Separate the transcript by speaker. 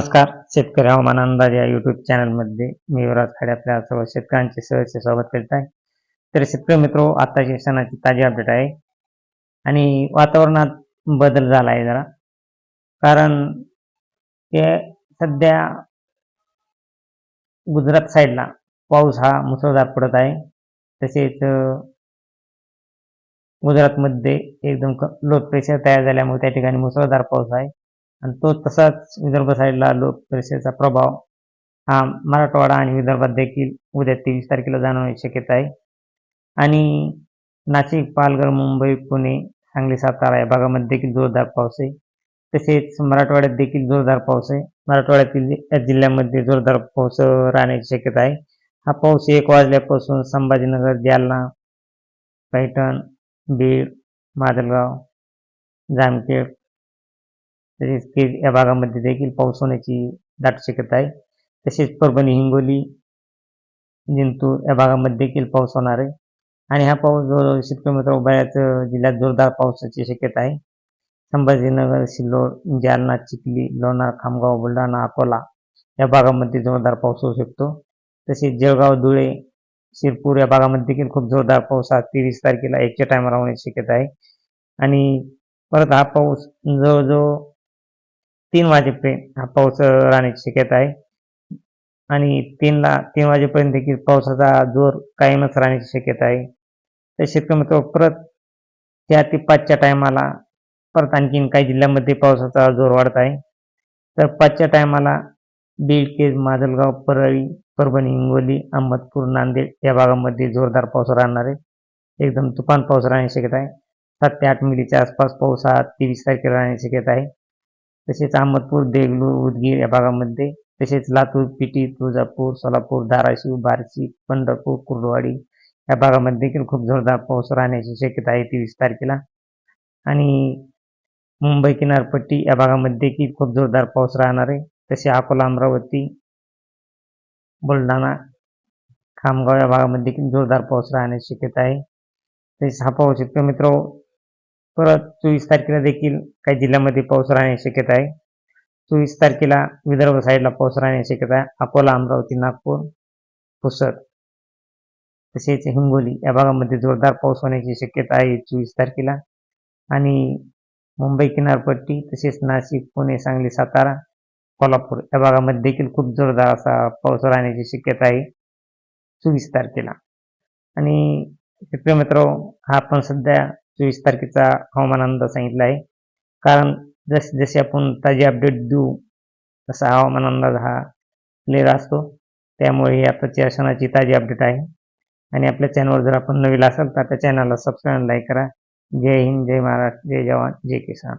Speaker 1: नमस्कार. शेतकरी हवामान अंदाज या युट्यूब चॅनलमध्ये मी युवराज खाडे आपल्या सर्व शेतकऱ्यांचे सहस्य स्वागत करीत आहे. तर शेतकरी मित्र आताची सणाची ताजी अपडेट आहे. आणि वातावरणात बदल झाला आहे जरा. कारण ते सध्या गुजरात साईडला पाऊस हा मुसळधार पडत आहे. तसेच गुजरातमध्ये एकदम लो प्रेशर तयार झाल्यामुळे त्या ठिकाणी मुसळधार पाऊस आहे. आणि तो तसाच विदर्भ साईडला लोक परिषदेचा प्रभाव हा मराठवाडा आणि विदर्भात देखील उद्या तेवीस तारखेला जाणवण्याची शक्यता आहे. आणि नाशिक पालघर मुंबई पुणे सांगली सातारा या भागामध्ये देखील जोरदार पाऊस आहे. तसेच मराठवाड्यात देखील जोरदार पाऊस आहे. मराठवाड्यातील या जिल्ह्यामध्ये जोरदार पाऊस राहण्याची शक्यता आहे. हा पाऊस एक वाजल्यापासून संभाजीनगर जालना पैठण बीड माजलगाव जामखेड तसेच केज या भागामध्ये देखील पाऊस होण्याची दाट शक्यता आहे. तसेच परभणी हिंगोली जिंतूर या भागामध्ये देखील पाऊस होणार आहे. आणि हा पाऊस जवळजवळ शेतकरी मित्र बऱ्याच जिल्ह्यात जोरदार पावसाची शक्यता आहे. संभाजीनगर सिल्लोड जालना चिखली लोणार खामगाव बुलढाणा अकोला या भागामध्ये जोरदार पाऊस होऊ शकतो. तसेच जळगाव धुळे शिरपूर या भागामध्ये देखील खूप जोरदार पाऊस हा तेवीस तारखेला एकच्या टायमाला होण्याची शक्यता आहे. आणि परत हा पाऊस जवळजवळ तीन वाजेपर्यंत हा पाऊस राहण्याची शक्यता आहे. आणि तीनला तीन वाजेपर्यंत देखील पावसाचा जोर कायमच राहण्याची शक्यता आहे. तर शेतकरी मित्र परत चार ते पाचच्या टायमाला परत आणखीन काही जिल्ह्यामध्ये पावसाचा जोर वाढत आहे. तर पाचच्या टायमाला बीड केज माजलगाव परळी परभणी हिंगोली अहमदपूर नांदेड या भागामध्ये जोरदार पाऊस राहणार आहे. एकदम तुफान पाऊस राहण्याची शक्यता आहे. सात ते आठ मिलीच्या आसपास पाऊस हा तेवीस तारखेला राहण्याची शक्यता आहे. तसेच अहमदपूर देगलूर उदगीर या भागामध्ये तसेच लातूर पिटी तुळजापूर सोलापूर धाराशिव बार्शी पंढरपूर कुर्डवाडी या भागामध्ये देखील खूप जोरदार पाऊस राहण्याची शक्यता आहे तेवीस तारखेला. आणि मुंबई किनारपट्टी या भागामध्ये देखील खूप जोरदार पाऊस राहणार आहे. तसे अकोला अमरावती बुलढाणा खामगाव या भागामध्ये देखील जोरदार पाऊस राहण्याची शक्यता आहे. तसेच हा पाऊस शेतकरी मित्र परत चोवीस तारखेला देखील काही जिल्ह्यामध्ये पाऊस राहण्याची शक्यता आहे. चोवीस तारखेला विदर्भ साईडला पाऊस राहण्याची शक्यता आहे. अकोला अमरावती नागपूर पुसद तसेच हिंगोली या भागामध्ये जोरदार पाऊस होण्याची शक्यता आहे चोवीस तारखेला. आणि मुंबई किनारपट्टी तसेच नाशिक पुणे सांगली सातारा कोल्हापूर या भागामध्ये देखील खूप जोरदार असा पाऊस राहण्याची शक्यता आहे चोवीस तारखेला. आणि शेतकरी मित्र हा आपण सध्या चोवीस तारखेचा हवामान अंदाज सांगितला आहे. कारण जस जसे आपण ताजी अपडेट देऊ तसा हवामान अंदाज हा क्लिअर असतो. त्यामुळे ही आताची क्षणाची ताजी अपडेट आहे. आणि आपल्या चॅनलवर जर आपण नवीन असाल तर त्या चॅनलला सबस्क्राईब लाईक करा. जय हिंद जय महाराष्ट्र जय जवान जय किसान.